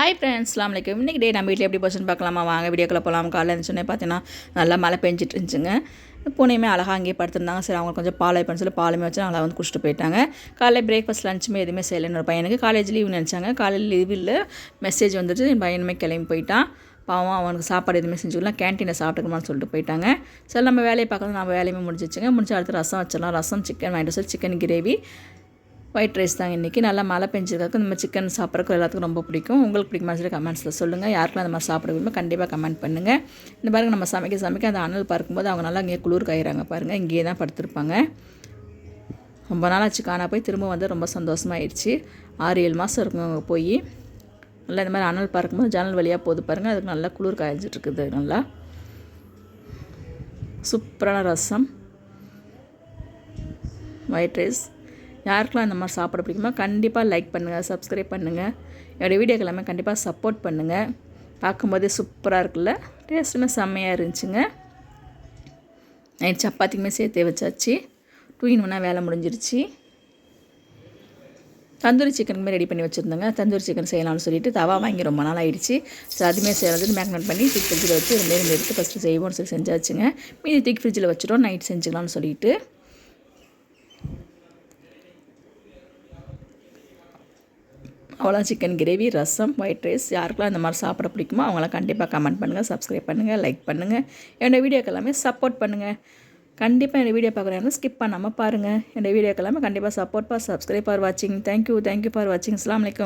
Hi friends அஸ்லாம் வலைக்கம் இன்றைக்கி டே நம்ம வீட்டில் எப்படி போச்சுன்னு பார்க்கலாமா? வாங்க வீடியோக்குள்ளே போகலாம் காலையில் இருந்துச்சுன்னே பார்த்தீங்கன்னா நல்லா மழை பெஞ்சிட்டு இருந்துச்சுங்க. பூனையுமே அழகாக அங்கேயே படுத்திருந்தாங்க. சரி அவங்க கொஞ்சம் பால் வைப்பேன்னு சொல்லி பாலுமே வச்சு நல்லா வந்து குடிச்சிட்டு போயிட்டாங்க. காலையில் பிரேக்ஃபாஸ்ட் லஞ்சுமே எதுவுமே செய்யலைன்னு ஒரு பையனுக்கு. காலேஜ் லீவ் நினச்சாங்க. காலையில் லீவில் மெசேஜ் வந்துட்டு என் பையனுமே கிளம்பி போயிட்டான். பாவம் அவனுக்கு சாப்பாடு எதுவுமே செஞ்சுக்கலாம் கேன்டீனில் சாப்பிட்டுக்கணுமான்னு சொல்லிட்டு போயிட்டாங்க. சரி நம்ம வேலையை பார்க்கறது நம்ம வேலையுமே முடிஞ்சிச்சுங்க முடிச்சு அடுத்து ரசம் வச்சிடலாம். ரசம் சிக்கன் வாங்கிட்டு சொல்லி சிக்கன் கிரேவி ஒயிட் ரைஸ் தாங்க. இன்றைக்கி நல்லா மழை பெஞ்சதுக்கு நம்ம சிக்கன் சாப்பிட்றதுக்கு எல்லாத்துக்கும் ரொம்ப பிடிக்கும். உங்களுக்கு பிடிக்குமா சொல்லி கமெண்ட்ஸில் சொல்லுங்கள் யாருக்கெல்லாம் அந்த மாதிரி சாப்பிட விரும்ப கண்டிப்பாக கமெண்ட் பண்ணுங்கள் இந்த பாருங்கள் நம்ம சமைக்க சமைக்க அந்த அனல் பார்க்கும்போது அவங்க நல்லா இங்கேயே குளிர் காயிறாங்க பாருங்கள் இங்கேயே தான் படுத்திருப்பாங்க. ரொம்ப நாள் ஆச்சு காணா போய். திரும்ப வந்து ரொம்ப சந்தோஷமாயிடுச்சு ஆறு ஏழு மாதம் இருக்கும் அவங்க போய். நல்லா இந்த மாதிரி அனல் பார்க்கும்போது ஜன்னல் வழியாக போது பாருங்கள் அதுக்கு நல்லா குளிர் காய்ஞ்சிட்ருக்குது நல்லா. சூப்பரான ரசம். ஒயிட் ரைஸ் யாருக்கெல்லாம் இந்த மாதிரி சாப்பிட பிடிக்குமோ கண்டிப்பாக லைக் பண்ணுங்கள் சப்ஸ்கிரைப் பண்ணுங்கள் என்னோடய வீடியோக்கு எல்லாமே கண்டிப்பாக சப்போர்ட் பண்ணுங்கள் பார்க்கும்போதே சூப்பராக இருக்குல்ல? டேஸ்ட்டுமே செம்மையாக இருந்துச்சுங்க. நைட் சப்பாத்திக்குமே சேர்த்தே வச்சாச்சு. டூ இன் ஒன்றா வேலை முடிஞ்சிருச்சு. தந்தூரி சிக்கனுமே ரெடி பண்ணி வச்சுருந்தேங்க. தந்தூரி சிக்கன் செய்யலாம்னு சொல்லிட்டு தவா வாங்கி ரொம்ப நாள் ஆகிடுச்சு ஸோ அதுவுமே செய்யறதுன்னு மேக்னட் பண்ணி தூக்கி ஃப்ரிட்ஜில் வச்சு ரெண்டு ரெண்டு எடுத்து ஃபஸ்ட்டு செய்வோம்னு சொல்லி செஞ்சாச்சுங்க. மீதி தூக்கி ஃப்ரிட்ஜில் வச்சுட்டோம். நைட் செஞ்சுக்கலாம்னு சொல்லிட்டு. அவ்வளோ சிக்கன் கிரேவி ரசம் ஒயிட் ரைஸ் யாருக்கெல்லாம் இந்த மாதிரி சாப்பிட பிடிக்குமோ அவங்களாம் கண்டிப்பாக கமெண்ட் பண்ணுங்கள் சப்ஸ்கிரைப் பண்ணுங்கள் லைக் பண்ணுங்கள் என்னோடய வீடியோக்கு எல்லாமே சப்போர்ட் பண்ணுங்கள் கண்டிப்பாக என்னோடய வீடியோ பார்க்குறாங்க ஸ்கிப் பண்ணாமல் பாருங்கள் என்னோடய வீடியோக்கு எல்லாமே கண்டிப்பாக சப்போர்ட் பார் சப்ஸ்கிரைப் ஃபார் வாட்சிங் தேங்க்யூ தேங்க்யூ ஃபார் வாட்சிங் அஸ்லாம் வலைக்கம்